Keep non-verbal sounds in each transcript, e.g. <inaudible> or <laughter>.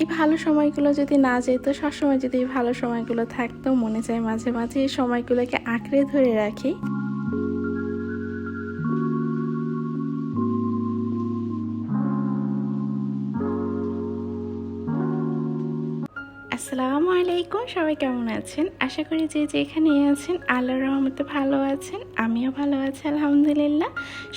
এই ভালো সময়গুলো যদি না যেত, সবসময় যদি এই ভালো সময়গুলো থাকতো, মনে চায় মাঝে মাঝে এই সময়গুলোকে আঁকড়ে ধরে রাখি। আসসালামু আলাইকুম, সবাই কেমন আছেন? আশা করি যে যেখানে আছেন, আল্লাহর রহমতে ভালো আছেন, আমিও ভালো আছি, আলহামদুলিল্লাহ।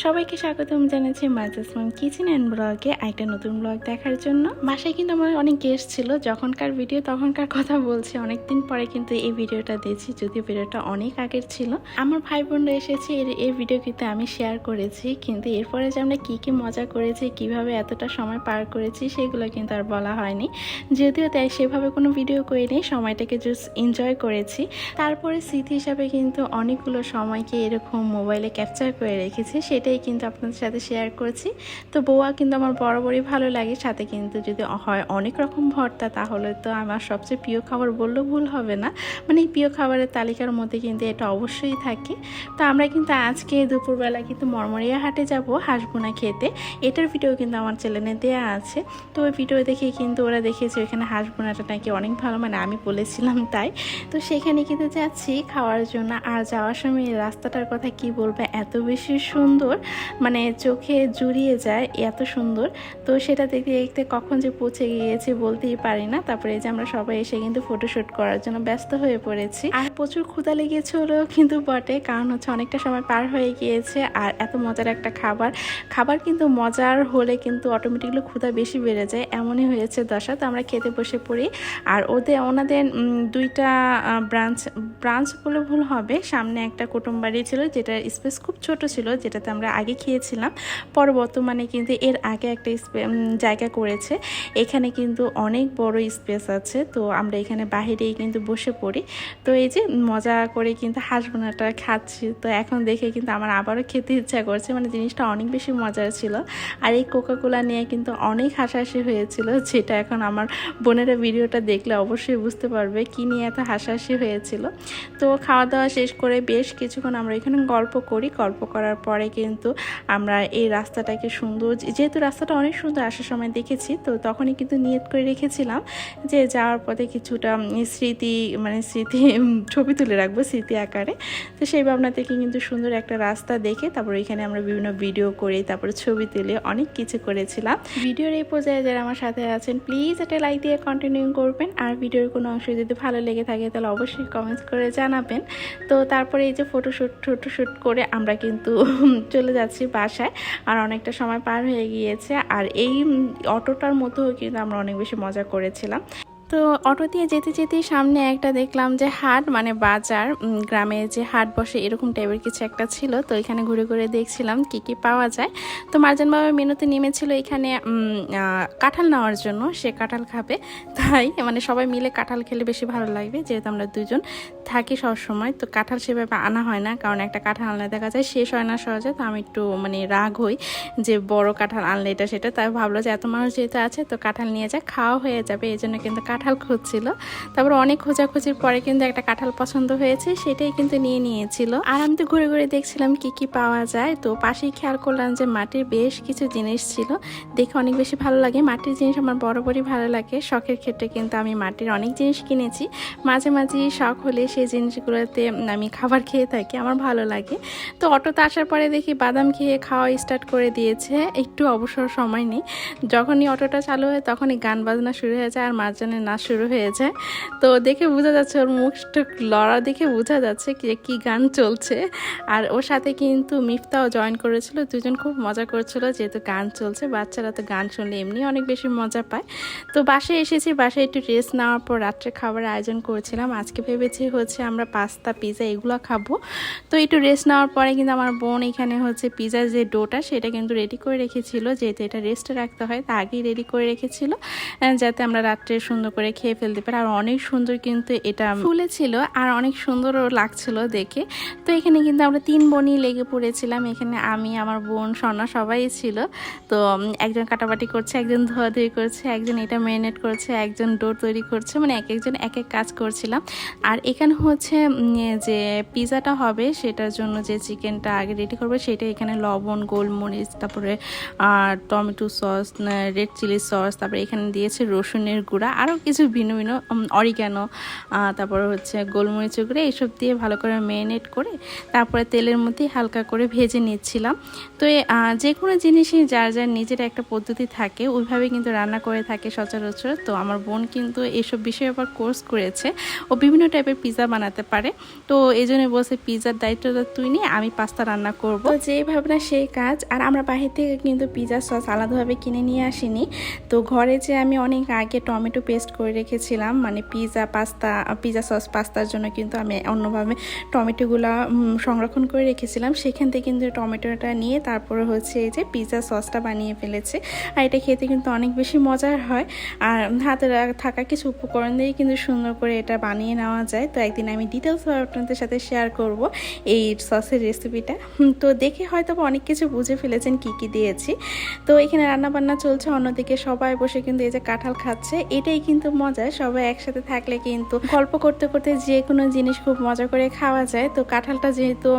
সবাইকে স্বাগতম জানাচ্ছি মাজাসমান কিচেন অ্যান্ড ব্লগে একটা নতুন ব্লগ দেখার জন্য। বাসায় কিন্তু আমার অনেক গেস্ট ছিল, যখনকার ভিডিও তখনকার কথা বলছি, অনেকদিন পরে কিন্তু এই ভিডিওটা দিয়েছি যদিও ভিডিওটা অনেক আগের ছিল। আমার ভাই বোনরা এসেছে, এর এই ভিডিও কিন্তু আমি শেয়ার করেছি, কিন্তু এরপরে যে আমরা কী কী মজা করেছি, কীভাবে এতটা সময় পার করেছি, সেগুলো কিন্তু আর বলা হয়নি। যদিও তাই সেভাবে কোনো ভিডিও করিনি, সময়টাকে জাস্ট এনজয় করেছি। তারপরে স্মৃতি হিসাবে কিন্তু অনেকগুলো সময়কে এরকম মোবাইলে ক্যাপচার করে রেখেছি, সেটাই কিন্তু আপনাদের সাথে শেয়ার করছি। তো বউয়া কিন্তু আমার বরাবরই ভালো লাগে, সাথে কিন্তু যদি হয় অনেক রকম ভর্তা, তাহলে তো আমার সবচেয়ে প্রিয় খাবার বললেও ভুল হবে না। মানে এই প্রিয় খাবারের তালিকার মধ্যে কিন্তু এটা অবশ্যই থাকে। তো আমরা কিন্তু আজকে দুপুরবেলা কিন্তু মরমরিয়া হাটে যাব, হাঁসবোনা খেতে। এটার ভিডিও কিন্তু আমার চ্যানেলে দেওয়া আছে। তো ওই ভিডিও দেখে কিন্তু ওরা দেখেছে ওইখানে হাঁসবোনাটা নাকি অনেক ভালো মানে আমি বলেছিলাম তাই। তো সেখানে কিন্তু যাচ্ছি খাওয়ার জন্য। আর যাওয়ার সময় রাস্তাটার কথা কি বলবে, এত বেশি সুন্দর মানে চোখে জুড়িয়ে যায়, এত সুন্দর। তো সেটা দেখতে দেখতে কখন যে পৌঁছে গিয়েছে বলতেই পারি না। তারপরে যে আমরা সবাই এসে কিন্তু ফটোশ্যুট করার জন্য ব্যস্ত হয়ে পড়েছি। আর প্রচুর ক্ষুদা লেগেছিল কিন্তু বটে, কারণ হচ্ছে অনেকটা সময় পার হয়ে গিয়েছে। আর এত মজার একটা খাবার। খাবার কিন্তু মজার হলে কিন্তু অটোমেটিকলি ক্ষুদা বেশি বেড়ে যায়। এমনই হয়েছে দশা। তো আমরা খেতে বসে পড়ি। আর ওদের, ওনাদের দুইটা ব্রাঞ্চ ব্রাঞ্চ বলে ভুল হবে। সামনে একটা কুটুম বাড়ি ছিল যেটা স্পেস খুব ছোট ছিল, যেটাতে আমরা আগে খেয়েছিলাম। পর বর্তমানে কিন্তু এর আগে একটা জায়গা করেছে। এখানে কিন্তু অনেক বড় স্পেস আছে, তো আমরা এখানে বাহিরেই কিন্তু বসে পড়ি। তো এই যে মজা করে কিন্তু হাঁসবোনাটা খাচ্ছি, তো এখন দেখে কিন্তু আমার আবারও খেতে ইচ্ছা করছে। মানে জিনিসটা অনেক বেশি মজার ছিল। আর এই কোকাকোলা নিয়ে কিন্তু অনেক হাসাহাসি হয়েছিল, যেটা এখন আমার বোনেরা ভিডিওটা দেখলে অবশ্যই বুঝতে পারবে কি নিয়ে এত হাসাহাসি হয়েছিল। তো খাওয়া দাওয়া শেষ করে বেশ কিছুক্ষণ আমরা এখানে গল্প করি। গল্প করার পরে কিন্তু আমরা এই রাস্তাটাকে সুন্দর যেহেতু রাস্তাটা অনেক সুন্দর আসার সময় দেখেছি, তো তখনই কিন্তু নিয়ত করে রেখেছিলাম যে যাওয়ার পথে কিছুটা স্মৃতি মানে স্মৃতি ছবি তুলে রাখব স্মৃতি আকারে। তো সেই ভাবনা থেকে কিন্তু সুন্দর একটা রাস্তা দেখে তারপর এখানে আমরা বিভিন্ন ভিডিও করে, তারপরে ছবি তুলে অনেক কিছু করেছিলাম। ভিডিওর এই পর্যায়ে যারা আমার সাথে আছেন, প্লিজ একটা লাইক দিয়ে কন্টিনিউ করবেন। আর ভিডিওর কোনো অংশ যদি ভালো লেগে থাকে তাহলে অবশ্যই কমেন্টস করে জানাবেন। তো তারপরে এই যে ফটোশ্যুট ফটোশ্যুট করে আমরা কিন্তু <laughs> চলে যাচ্ছি বাসায় আর অনেকটা সময় পার হয়ে গিয়েছে। আর এই অটোটার মধ্যেও কিন্তু আমরা অনেক বেশি মজা করেছিলাম। তো অটো দিয়ে যেতে যেতেই সামনে একটা দেখলাম যে হাট মানে বাজার গ্রামে যে হাট বসে এরকম টাইপের কিছু একটা ছিল। তো এখানে ঘুরে ঘুরে দেখছিলাম কি কি পাওয়া যায়। তো মার্জান বাবা মেনুতে নেমেছিল এখানে কাঁঠাল নেওয়ার জন্য। সে কাঁঠাল খাবে। তাই মানে সবাই মিলে কাঁঠাল খেলে বেশি ভালো লাগবে, যেহেতু আমরা দুজন থাকি সবসময়। তো কাঁঠাল সেভাবে আনা হয় না, কারণ একটা কাঁঠাল আনলে দেখা যায় শেষ হয় না সহজে। তো আমি একটু মানে রাগ হই যে বড় কাঁঠাল আনলে এটা সেটা। তাই ভাবলো যে এত মানুষ যেহেতু আছে, তো কাঁঠাল নিয়ে যা খাওয়া হয়ে যাবে। এই জন্য কিন্তু কাঁঠাল খুঁজছিল। তারপর অনেক খোঁজাখুঁজির পরে কিন্তু একটা কাঁঠাল পছন্দ হয়েছে, সেটাই কিন্তু নিয়ে নিয়েছিল। আর আমি তো ঘুরে ঘুরে দেখছিলাম কি কি পাওয়া যায়। তো পাশেই খেয়াল করলাম যে মাটির বেশ কিছু জিনিস ছিল। দেখে অনেক বেশি ভালো লাগে। মাটির জিনিস আমার বরাবরই ভালো লাগে। শখের ক্ষেত্রে কিন্তু আমি মাটির অনেক জিনিস কিনেছি। মাঝে মাঝে শখ হলে সেই জিনিসগুলোতে আমি খাবার খেয়ে থাকি, আমার ভালো লাগে। তো অটোতে আসার পরে দেখি বাদাম খেয়ে খাওয়া স্টার্ট করে দিয়েছে। একটু অবসর সময় নেই। যখনই অটোটা চালু হয় তখনই গান বাজনা শুরু হয়ে যায় আর মাঝখানে নাচ শুরু হয়ে যায় তো দেখে বোঝা যাচ্ছে ওর মুখটা লড়া দেখে বোঝা যাচ্ছে যে কি গান চলছে। আর ওর সাথে কিন্তু মিফতাও জয়েন করেছিল। দুজন খুব মজা করছিল যেহেতু গান চলছে। বাচ্চারা তো গান শুনলে এমনি অনেক বেশি মজা পায়। তো বাসে এসেছি। বাসায় একটু রেস্ট নেওয়ার পর রাত্রে খাবারের আয়োজন করেছিলাম। আজকে ভেবেছি হচ্ছে আমরা পাস্তা পিৎজা এগুলো খাব। তো একটু রেস্ট নেওয়ার পরে কিন্তু আমার বোন এখানে হচ্ছে পিৎজার যে ডোটা সেটা কিন্তু রেডি করে রেখেছিল। যেহেতু এটা রেস্টে রাখতে হয়, তা আগেই রেডি করে রেখেছিল। যাতে আমরা রাত্রে সুন্দর করে খেয়ে ফেলতে পারে। আর অনেক সুন্দর কিন্তু এটা ফুলেছিল আর অনেক সুন্দরও লাগছিল দেখে। তো এখানে কিন্তু আমরা তিন বোনই লেগে পড়েছিলাম। এখানে আমি, আমার বোন, সন্না সবাই ছিল। তো একজন কাটাবাটি করছে, একজন ধোয়াধুয়ি করছে, একজন এটা ম্যারিনেট করছে, একজন ডোর তৈরি করছে মানে এক একজন এক এক কাজ করছিলাম। আর এখানে হচ্ছে যে পিৎজাটা হবে, সেটার জন্য যে চিকেনটা আগে রেডি করবে, সেটা এখানে লবণ, গোলমরিচ, তারপরে tomato sauce red chilli sauce তারপরে এখানে দিয়েছে রসুনের গুঁড়া। আরও কিছু ভিন্ন ভিন্ন অরিগানো তারপরে হচ্ছে গোলমরিচের গুঁড়া, এইসব দিয়ে ভালো করে ম্যারিনেট করে তারপরে তেলের মধ্যে হালকা করে ভেজে নিচ্ছিলাম। তো যে কোনো জিনিসই যার যার নিজের একটা পদ্ধতি থাকে, ওইভাবে কিন্তু রান্না করে থাকে সচরাচর। তো আমার বোন কিন্তু এইসব বিষয়ে আবার কোর্স করেছে। ও বিভিন্ন টাইপের পিৎজা বানাতে পারে। তো এই জন্য বলছে পিৎজার দায়িত্বটা তুই নিয়ে আমি পাস্তা রান্না করব। যেই ভাবনা, সেই কাজ। আর আমরা বাহির থেকে কিন্তু পিৎজা সস আলাদাভাবে কিনে নিয়ে আসিনি। তো ঘরে যে আমি অনেক আগে টমেটো পেস্ট করে রেখেছিলাম। মানে পিৎজা পাস্তা পিৎজা সস, পাস্তার জন্য কিন্তু আমি অন্যভাবে টমেটোগুলো সংরক্ষণ করে রেখেছিলাম। সেখান থেকে কিন্তু টমেটোটা নিয়ে তারপরে হচ্ছে এই যে পিৎজা সসটা বানিয়ে ফেলেছে। আর এটা খেতে কিন্তু অনেক বেশি মজার হয়। আর হাতে থাকা কিছু উপকরণ দিয়ে কিন্তু সুন্দর করে এটা বানিয়ে নেওয়া যায়। তো একদিন আমি ডিটেলস আপনাদের সাথে শেয়ার করব এই সসের রেসিপিটা তো দেখে হয়তো অনেক কিছু বুঝে ফেলেছেন কি কি দিয়েছি। তো এখানে রান্না বান্না চলছে, অন্যদিকে সবাই বসে কিন্তু এই যে কাঁঠাল খাচ্ছে। এটাই কিন্তু মজা, সবাই একসাথে থাকলে কিন্তু গল্প করতে করতে যে কোনো জিনিস খুব মজা করে খাওয়া যায়। তো কাঁঠালটা যেহেতু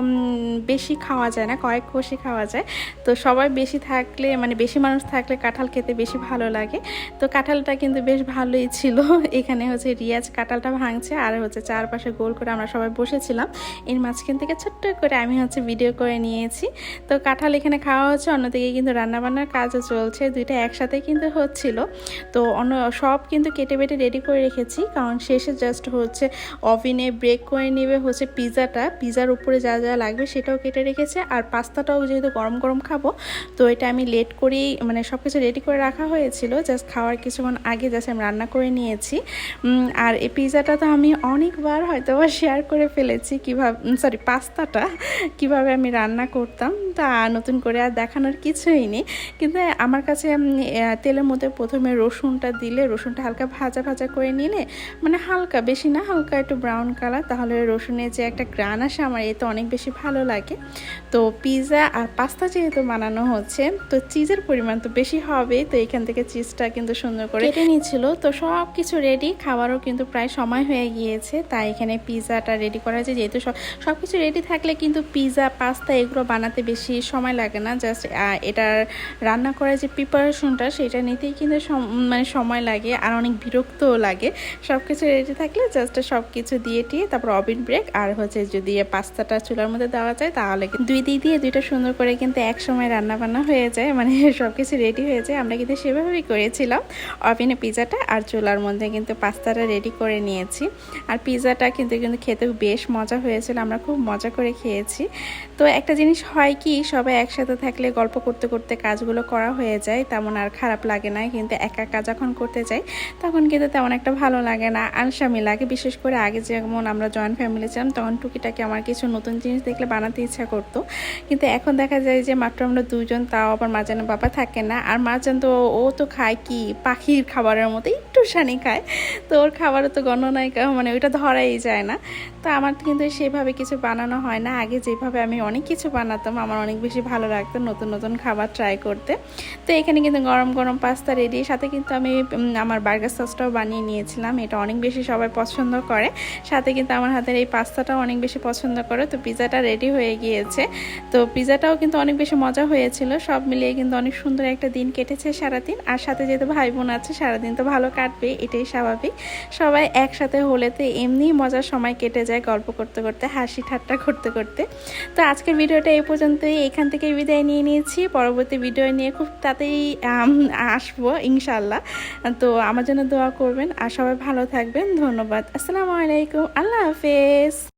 বেশি খাওয়া যায় না, কয়েক কষি খাওয়া যায়। তো সবাই বেশি থাকলে মানে বেশি মানুষ থাকলে কাঁঠাল খেতে বেশি ভালো লাগে। তো কাঁঠালটা কিন্তু বেশ ভালোই ছিল। <laughs> এখানে হচ্ছে রিয়াজ কাঁঠালটা ভাঙছে, আর হচ্ছে চারপাশে গোল করে আমরা সবাই বসেছিলাম। এর মাঝখান থেকে ছোট্ট করে আমি হচ্ছে ভিডিও করে নিয়েছি। তো কাঁঠাল এখানে খাওয়া হচ্ছে, অন্যদিকে কিন্তু রান্নাবান্নার কাজও চলছে। দুইটা একসাথে কিন্তু হচ্ছিল। তো অন্য সব কিন্তু কেটে বেটে রেডি করে রেখেছি, কারণ শেষে জাস্ট হচ্ছে ওভেনে ব্রেক করে নেবে হচ্ছে পিৎজাটা পিৎজার উপরে যা যা লাগবে সেটাও কেটে রেখেছে। আর পাস্তাটাও যেহেতু গরম গরম খাব, তো এটা আমি লেট করেই মানে সব কিছু রেডি করে রাখা হয়েছিল। জাস্ট খাওয়ার কিছুক্ষণ আগে জাস্ট আমি রান্না করে নিয়েছি। আর এই পিৎজাটা তো আমি অনেকবার হয়তো শেয়ার করে ফেলেছি কীভাবে সরি পাস্তাটা কীভাবে আমি রান্না করতাম। তা নতুন করে আর দেখানোর কিছুই নেই। কিন্তু আমার কাছে তেলের মধ্যে প্রথমে রসুনটা দিলে, রসুনটা হালকা ভাজা ভাজা করে নিলে মানে হালকা, বেশি না, হালকা একটু ব্রাউন কালার তাহলে রসুনের যে একটা গ্রান আসে আমার, এতে অনেক বেশি ভালো লাগে। তো পিৎজা আর পাস্তা যেহেতু বানানো হচ্ছে, তো চিজের পরিমাণ তো বেশি হবে, তো এখান থেকে চিজটা কিন্তু সুন্দর করে কেটে নিয়েছিল, তো সব কিছু রেডি খাবারও কিন্তু প্রায় সময় হয়ে গিয়েছে, তাই এখানে পিৎজাটা রেডি করা হয়েছে, যেহেতু সব সব কিছু রেডি থাকলে কিন্তু পিৎজা পাস্তা এগুলো বানাতে বেশি সময় লাগে না জাস্ট এটার রান্না করার যে প্রিপারেশনটা সেটা নিতেই কিন্তু মানে সময় লাগে আর অনেক বিরক্তও লাগে। সব কিছু রেডি থাকলে জাস্ট সব কিছু দিয়ে টিয়ে তারপর অভিন ব্রেক আর হচ্ছে যদি পাস্তাটা চুলার মধ্যে দেওয়া যায়, তাহলে দুই দিক দিয়ে দুইটা সুন্দর করে কিন্তু এক সময় রান্না বান্না হয়ে যায় মানে সব কিছু রেডি হয়ে যায়। আমরা কিন্তু সেভাবেই করেছিলাম অভেনে পিৎজাটা আর চুলার মধ্যে কিন্তু পাস্তাটা রেডি করে নিয়েছি। আর পিৎজাটা কিন্তু কিন্তু খেতেও বেশ মজা হয়েছিল, আমরা খুব মজা করে খেয়েছি। তো একটা জিনিস হয় কি সবাই একসাথে থাকলে গল্প করতে করতে কাজগুলো করা হয়ে যায়, তেমন আর খারাপ লাগে না। কিন্তু একা একা যখন করতে যাই, তখন কিন্তু তেমন একটা ভালো লাগে না, আলসামি লাগে। বিশেষ করে আগে যেমন আমরা জয়েন্ট ফ্যামিলি ছিলাম, তখন টুকিটাকি আমার কিছু নতুন জিনিস দেখলে বানাতে ইচ্ছা করতো। কিন্তু এখন দেখা যায় যে মাত্র আমরা দুজন তাও আবার মাজানো বাবা থাকে না। আর মাজান তো ও তো খায় কি? পাখির খাবারের মতো, একটু সানি খায় তো ওর খাবারও তো গণনায় মানে ওইটা ধরাই যায় না। তো আমার কিন্তু সেভাবে কিছু বানানো হয় না। আগে যেভাবে আমি অনেক কিছু বানাতাম, আমার অনেক বেশি ভালো লাগতো নতুন নতুন খাবার ট্রাই করতে। তো এখানে কিন্তু গরম গরম পাস্তা রেডি সাথে কিন্তু আমি আমার বার্গার সসটাও বানিয়ে নিয়েছিলাম। এটা অনেক বেশি সবাই পছন্দ করে। সাথে কিন্তু আমার হাতের এই পাস্তাটাও অনেক বেশি পছন্দ করে। তো পিৎজাটা রেডি হয়ে গিয়েছে। তো পিৎজাটাও কিন্তু অনেক বেশি মজা হয়েছিল। সব মিলিয়ে কিন্তু অনেক সুন্দর একটা দিন কেটেছে সারাদিন। আর সাথে যেহেতু ভাই বোন আছে, সারাদিন তো ভালো কাটবে এটাই স্বাভাবিক। সবাই একসাথে হলে তো মজার সময় কেটে যায় গল্প করতে করতে, হাসি ঠাট্টা করতে করতে। তো আজকের ভিডিওটা এই পর্যন্তই, এখান থেকে বিদায় নিয়ে নিয়েছি। পরবর্তী ভিডিও নিয়ে খুব তাতেই আসব ইনশাল্লাহ তো আমার জন্য দোয়া করবেন, আর সবাই ভালো থাকবেন। ধন্যবাদ। আসসালামু আলাইকুম। আল্লাহ হাফেজ।